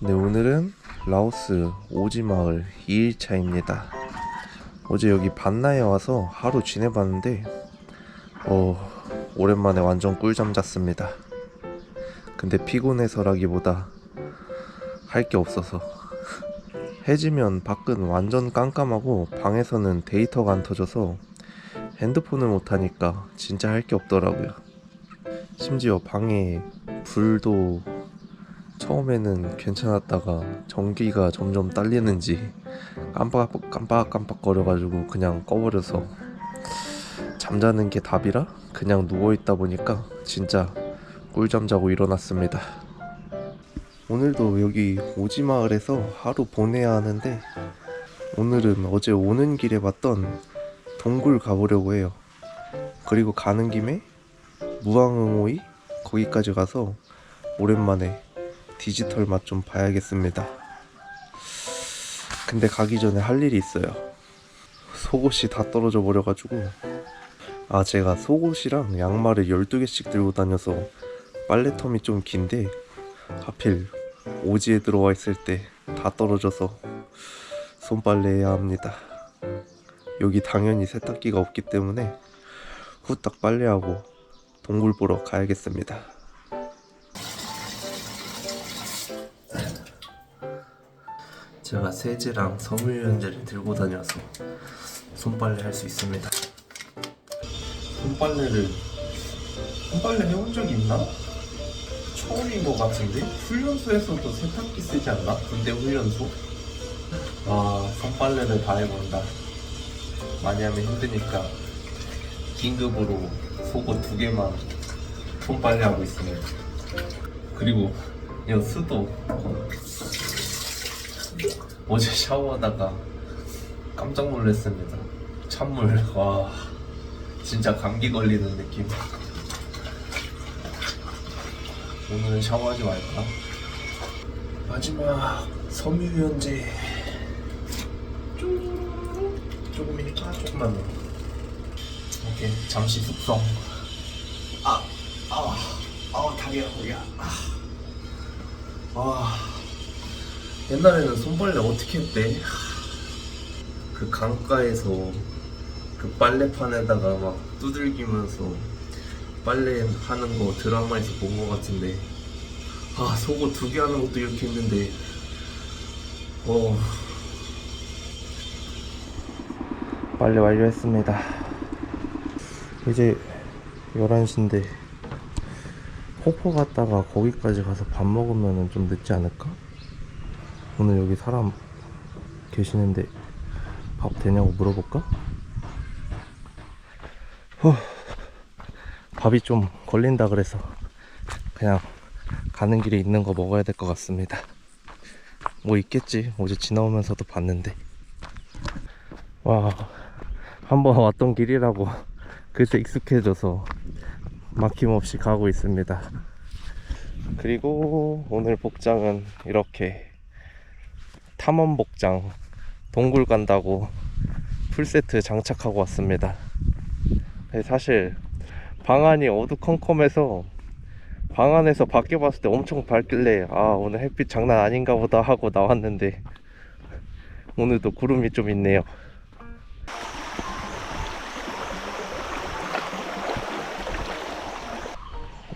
네, 오늘은 라오스 오지마을 2일차입니다. 어제 여기 반나에 와서 하루 지내봤는데, 어, 오랜만에 완전 꿀잠 잤습니다. 근데 피곤해서라기보다 할 게 없어서. 해지면 밖은 완전 깜깜하고 방에서는 데이터가 안 터져서 핸드폰을 못 하니까 진짜 할 게 없더라고요. 심지어 방에 불도 처음에는 괜찮았다가 전기가 점점 딸리는지 깜빡 깜빡 깜빡 거려가지고 그냥 꺼버려서 잠자는 게 답이라 그냥 누워 있다 보니까 진짜 꿀잠 자고 일어났습니다. 오늘도 여기 오지마을에서 하루 보내야 하는데 오늘은 어제 오는 길에 봤던 동굴 가보려고 해요. 그리고 가는 김에 무왕응오이 거기까지 가서 오랜만에 디지털 맛 좀 봐야겠습니다. 근데 가기 전에 할 일이 있어요. 속옷이 다 떨어져 버려가지고 아 제가 속옷이랑 양말을 12개씩 들고 다녀서 빨래텀이 좀 긴데 하필 오지에 들어와 있을 때 다 떨어져서 손빨래해야 합니다. 여기 당연히 세탁기가 없기 때문에 후딱 빨래하고 동굴 보러 가야겠습니다. 제가 세제랑 섬유유연제를 들고 다녀서 손빨래 할 수 있습니다. 손빨래를 손빨래 해본 적이 있나? 처음인 것 같은데 훈련소에서도 세탁기 쓰지 않나? 군대 훈련소? 아 손빨래를 다 해본다. 많이 하면 힘드니까 긴급으로 속옷 두 개만 손빨래 하고 있습니다. 그리고 이 수도 어제 샤워하다가 깜짝 놀랐습니다. 찬물 와 진짜 감기 걸리는 느낌. 오늘은 샤워하지 말까? 마지막 섬유유연제 조금이니까 조금만 더. 오케이 잠시 숙성. 아, 아, 아 다리야 허리야. 아, 아. 옛날에는 손빨래 어떻게 했대? 그 강가에서 그 빨래판에다가 막 두들기면서 빨래 하는 거 드라마에서 본것 같은데 아 속옷 두 개 하는 것도 이렇게 했는데 어 빨래 완료했습니다 이제 11시인데 폭포 갔다가 거기까지 가서 밥 먹으면 좀 늦지 않을까? 오늘 여기 사람 계시는데 밥 되냐고 물어볼까? 후, 밥이 좀 걸린다 그래서 그냥 가는 길에 있는 거 먹어야 될 것 같습니다. 뭐 있겠지. 어제 지나오면서도 봤는데. 와, 한번 왔던 길이라고 그래서 익숙해져서 막힘없이 가고 있습니다. 그리고 오늘 복장은 이렇게 탐험 복장 동굴 간다고 풀세트 장착하고 왔습니다. 네, 사실 방 안이 어두컴컴해서 방 안에서 밖에 봤을 때 엄청 밝길래 아 오늘 햇빛 장난 아닌가 보다 하고 나왔는데 오늘도 구름이 좀 있네요.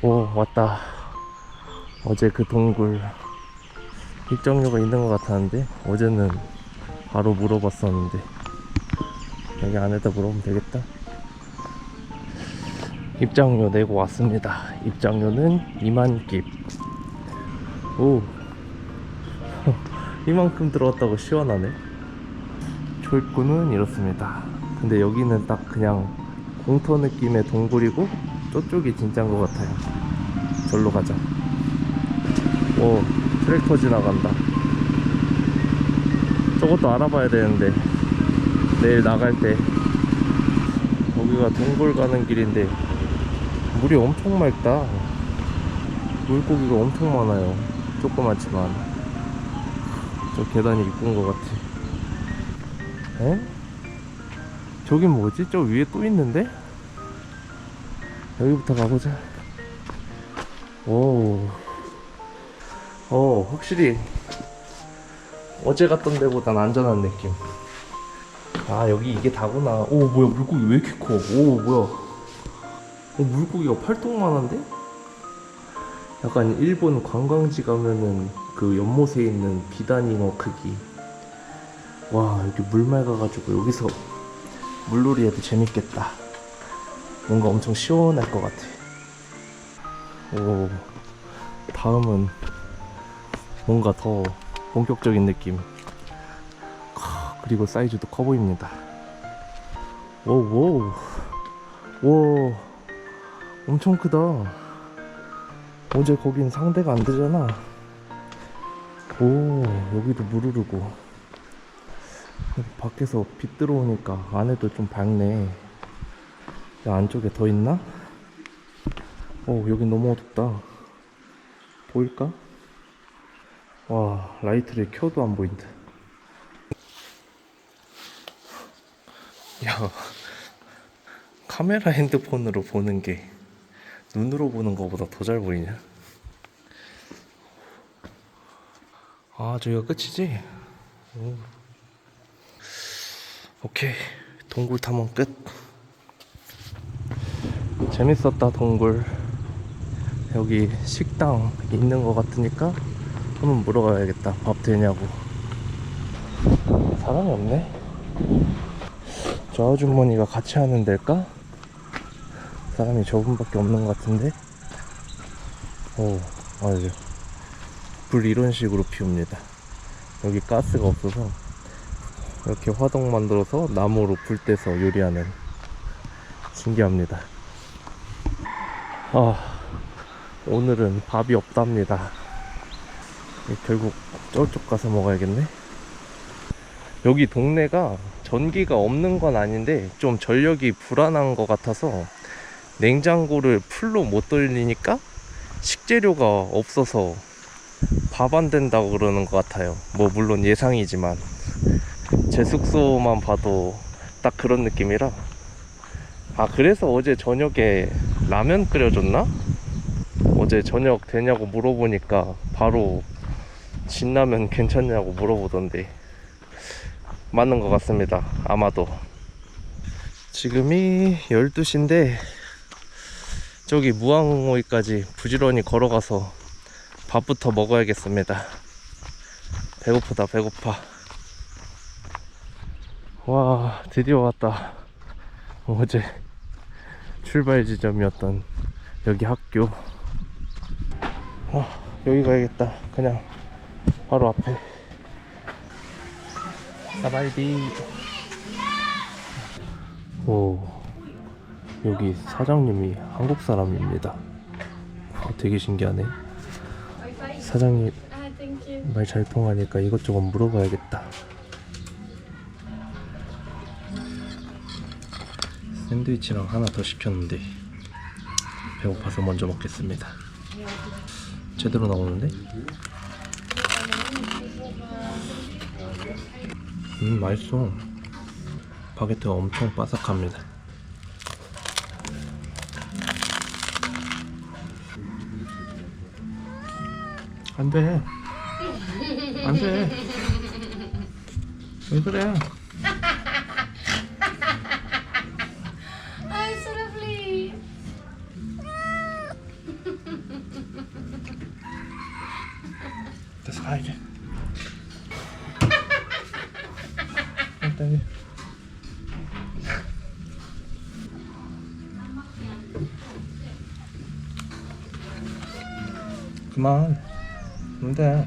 오 왔다. 어제 그 동굴 입장료가 있는 것 같았는데 어제는 바로 물어봤었는데 여기 안에다 물어보면 되겠다. 입장료 내고 왔습니다. 입장료는 2만 깁오. 이만큼 들어왔다고 시원하네. 초입구는 이렇습니다. 근데 여기는 딱 그냥 공터 느낌의 동굴이고 저쪽이 진짜인 것 같아요. 절로 가자. 오 트랙터 지나간다. 저것도 알아봐야 되는데 내일 나갈 때 여기가 동굴 가는 길인데 물이 엄청 맑다. 물고기가 엄청 많아요. 조그맣지만 저 계단이 이쁜 것 같아. 에? 저긴 뭐지? 저 위에 또 있는데? 여기부터 가보자. 오. 어, 확실히 어제 갔던 데보단 안전한 느낌. 아 여기 이게 다구나. 오 뭐야 물고기 왜 이렇게 커? 오 뭐야? 어, 물고기가 팔뚝만한데? 약간 일본 관광지 가면은 그 연못에 있는 비단잉어 크기. 와 여기 물 맑아가지고 여기서 물놀이 해도 재밌겠다. 뭔가 엄청 시원할 것 같아. 오 다음은 뭔가 더 본격적인 느낌. 크, 그리고 사이즈도 커 보입니다. 오오 오 엄청 크다. 어제 거긴 상대가 안 되잖아. 오 여기도 물 흐르고 밖에서 빛 들어오니까 안에도 좀 밝네. 야, 안쪽에 더 있나? 오 여기 너무 어둡다. 보일까? 와 라이트를 켜도 안 보인다. 야 카메라 핸드폰으로 보는 게 눈으로 보는 것보다 더 잘 보이냐? 아 저기가 끝이지? 오. 오케이 동굴 탐험 끝 재밌었다 동굴 여기 식당 있는 것 같으니까 한번 물어봐야겠다. 밥 되냐고. 사람이 없네? 저 아주머니가 같이 하는 데일까? 사람이 저분밖에 없는 것 같은데? 오 맞아 불 이런 식으로 피웁니다. 여기 가스가 없어서 이렇게 화덕 만들어서 나무로 불 떼서 요리하는 신기합니다. 아 오늘은 밥이 없답니다 결국 저쪽 가서 먹어야겠네 여기 동네가 전기가 없는 건 아닌데 좀 전력이 불안한 것 같아서 냉장고를 풀로 못 돌리니까 식재료가 없어서 밥 안 된다고 그러는 것 같아요. 뭐 물론 예상이지만 제 숙소만 봐도 딱 그런 느낌이라 아 그래서 어제 저녁에 라면 끓여줬나? 어제 저녁 되냐고 물어보니까 바로 진라면 괜찮냐고 물어보던데 맞는 것 같습니다. 아마도. 지금이 12시인데, 저기 무항호위까지 부지런히 걸어가서 밥부터 먹어야겠습니다. 배고프다, 배고파. 와, 드디어 왔다. 어제 출발 지점이었던 여기 학교. 와, 여기 가야겠다. 그냥 바로 앞에. 사바이디 오 여기 사장님이 한국 사람입니다 어, 되게 신기하네 사장님. 말 잘 통하니까 이것저것 물어봐야겠다 샌드위치랑 하나 더 시켰는데 배고파서 먼저 먹겠습니다 제대로 나오는데? 음 맛있어. 바게트가 엄청 바삭합니다. 안돼. 안돼. 왜 그래? So lovely. 됐어 가 이제 일단 그만 근데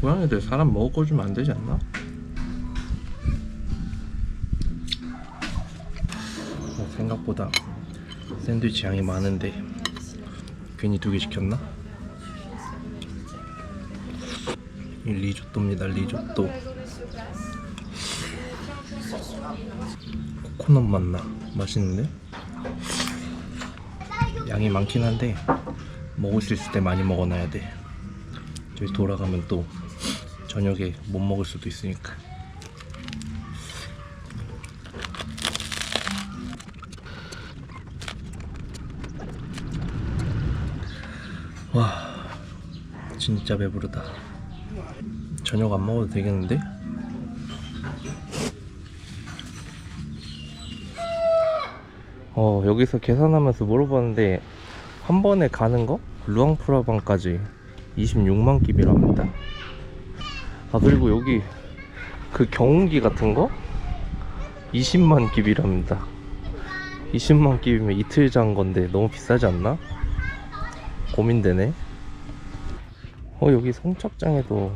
고양이들 사람 먹어주면 안 되지 않나? 어, 생각보다 샌드위치 양이 많은데 괜히 두 개 시켰나? 이 리조또입니다 리조또 코코넛 맛나 맛있는데? 양이 많긴 한데 먹을 수 있을 때 많이 먹어놔야 돼. 저희 돌아가면 또 저녁에 못 먹을 수도 있으니까. 와 진짜 배부르다. 저녁 안 먹어도 되겠는데? 어 여기서 계산하면서 물어봤는데 한 번에 가는 거 루앙프라방까지 26만 끼비랍니다. 아 그리고 여기 그 경운기 같은 거 20만 끼비랍니다. 20만 끼비면 이틀 잔 건데 너무 비싸지 않나? 고민되네. 어 여기 성착장에도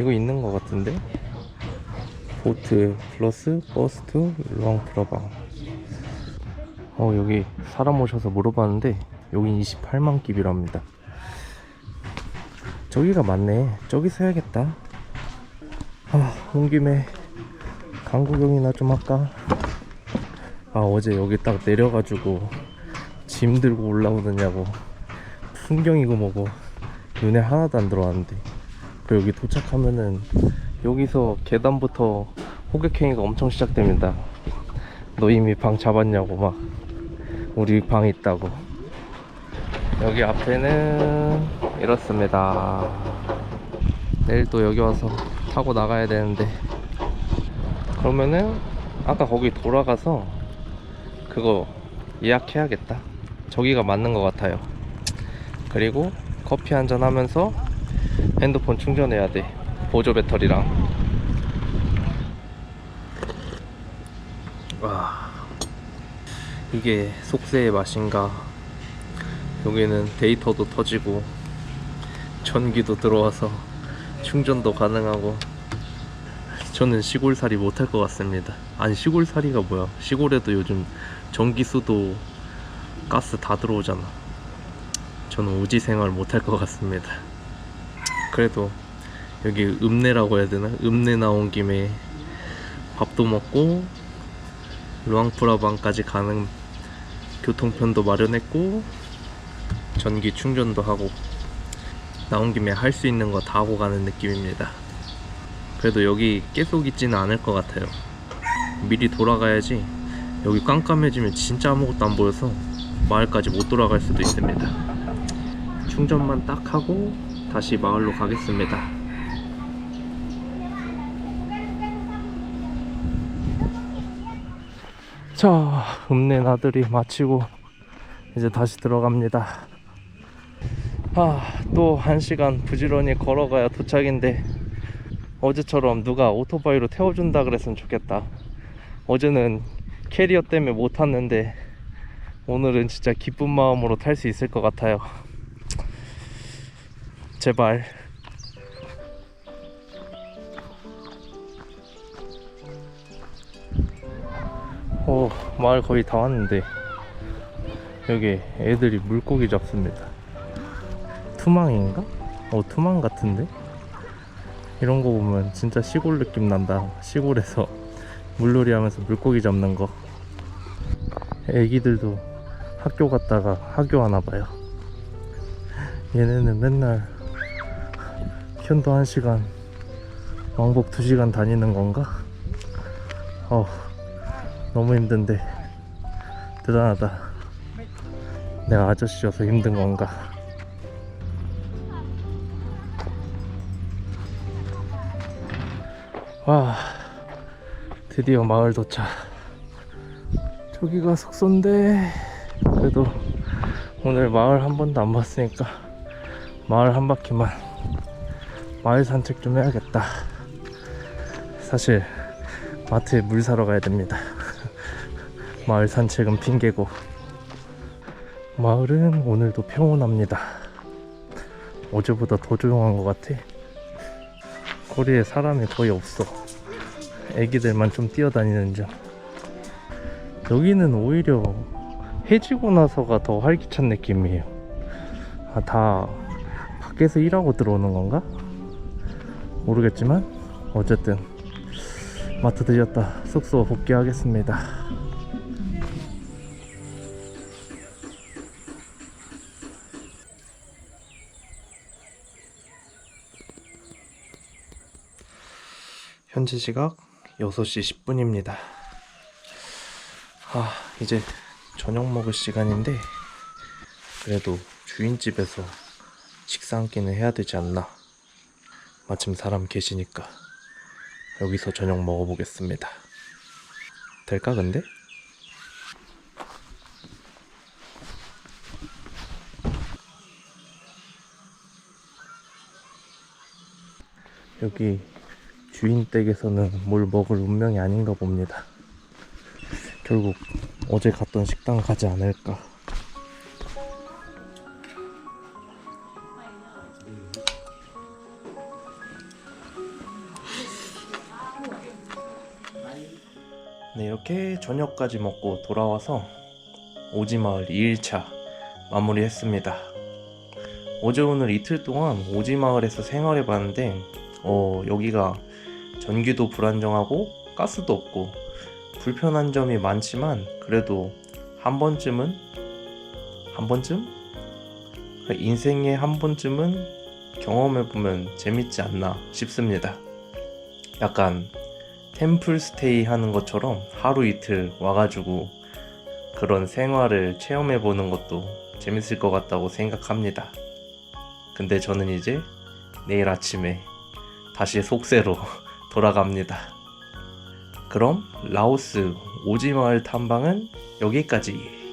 이거 있는 것 같은데 보트 플러스 버스 투 루앙프라방 어 여기 사람 오셔서 물어봤는데 여긴 28만 끼비랍니다. 저기가 맞네. 저기서 해야겠다. 아온 김에 강 구경이나 좀 할까? 아 어제 여기 딱 내려가지고 짐 들고 올라오느냐고. 풍경이고 뭐고. 눈에 하나도 안 들어왔는데. 그 여기 도착하면은 여기서 계단부터 호객행위가 엄청 시작됩니다. 너 이미 방 잡았냐고 막 우리 방 있다고. 여기 앞에는 이렇습니다. 내일 또 여기 와서 타고 나가야 되는데. 그러면은 아까 거기 돌아가서 그거 예약해야겠다. 저기가 맞는 것 같아요. 그리고 커피 한 잔 하면서 핸드폰 충전해야 돼. 보조 배터리랑 와 이게 속세의 맛인가? 여기는 데이터도 터지고 전기도 들어와서 충전도 가능하고 저는 시골살이 못할 것 같습니다. 아니 시골살이가 뭐야? 시골에도 요즘 전기수도 가스 다 들어오잖아. 저는 우지 생활 못할 것 같습니다. 그래도 여기 읍내라고 해야 되나? 읍내 나온 김에 밥도 먹고 루앙프라방까지 가는 교통편도 마련했고 전기 충전도 하고 나온 김에 할 수 있는 거 다 하고 가는 느낌입니다. 그래도 여기 계속 있지는 않을 것 같아요. 미리 돌아가야지 여기 깜깜해지면 진짜 아무것도 안 보여서 마을까지 못 돌아갈 수도 있습니다. 충전만 딱 하고 다시 마을로 가겠습니다. 자, 읍내 나들이 마치고 이제 다시 들어갑니다. 아, 또 한 시간 부지런히 걸어가야 도착인데 어제처럼 누가 오토바이로 태워준다 그랬으면 좋겠다. 어제는 캐리어 때문에 못 탔는데 오늘은 진짜 기쁜 마음으로 탈 수 있을 것 같아요. 제발. 오, 마을 거의 다 왔는데 여기 애들이 물고기 잡습니다. 투망인가? 어, 투망 같은데? 이런 거 보면 진짜 시골 느낌 난다. 시골에서 물놀이 하면서 물고기 잡는 거. 애기들도 학교 갔다가 학교 하나 봐요. 얘네는 맨날 편도 한 시간, 왕복 두 시간 다니는 건가? 어, 너무 힘든데 대단하다. 내가 아저씨여서 힘든 건가? 와, 드디어 마을 도착. 저기가 숙소인데 그래도 오늘 마을 한 번도 안 봤으니까 마을 한 바퀴만 마을 산책 좀 해야겠다. 사실 마트에 물 사러 가야 됩니다. 마을 산책은 핑계고 마을은 오늘도 평온합니다. 어제보다 더 조용한 것 같아. 거리에 사람이 거의 없어. 애기들만 좀 뛰어다니는 중. 여기는 오히려 해지고 나서가 더 활기찬 느낌이에요. 아, 다 밖에서 일하고 들어오는 건가? 모르겠지만 어쨌든 마트 들렸다 숙소 복귀하겠습니다. 현재 시각 6시 10분입니다. 아, 이제 저녁 먹을 시간인데 그래도 주인집에서 식사 한 끼는 해야 되지 않나. 마침 사람 계시니까 여기서 저녁 먹어보겠습니다. 될까 근데? 여기 주인 댁에서는 뭘 먹을 운명이 아닌가 봅니다. 결국 어제 갔던 식당 가지 않을까. 네, 이렇게 저녁까지 먹고 돌아와서 오지마을 2일차 마무리했습니다. 어제 오늘 이틀 동안 오지마을에서 생활해 봤는데, 어, 여기가 전기도 불안정하고 가스도 없고 불편한 점이 많지만 그래도 한 번쯤은 한 번쯤 인생에 한 번쯤은 경험해 보면 재밌지 않나 싶습니다. 약간 템플 스테이 하는 것처럼 하루 이틀 와가지고 그런 생활을 체험해 보는 것도 재밌을 것 같다고 생각합니다. 근데 저는 이제 내일 아침에 다시 속세로 돌아갑니다. 그럼 라오스 오지마을 탐방은 여기까지.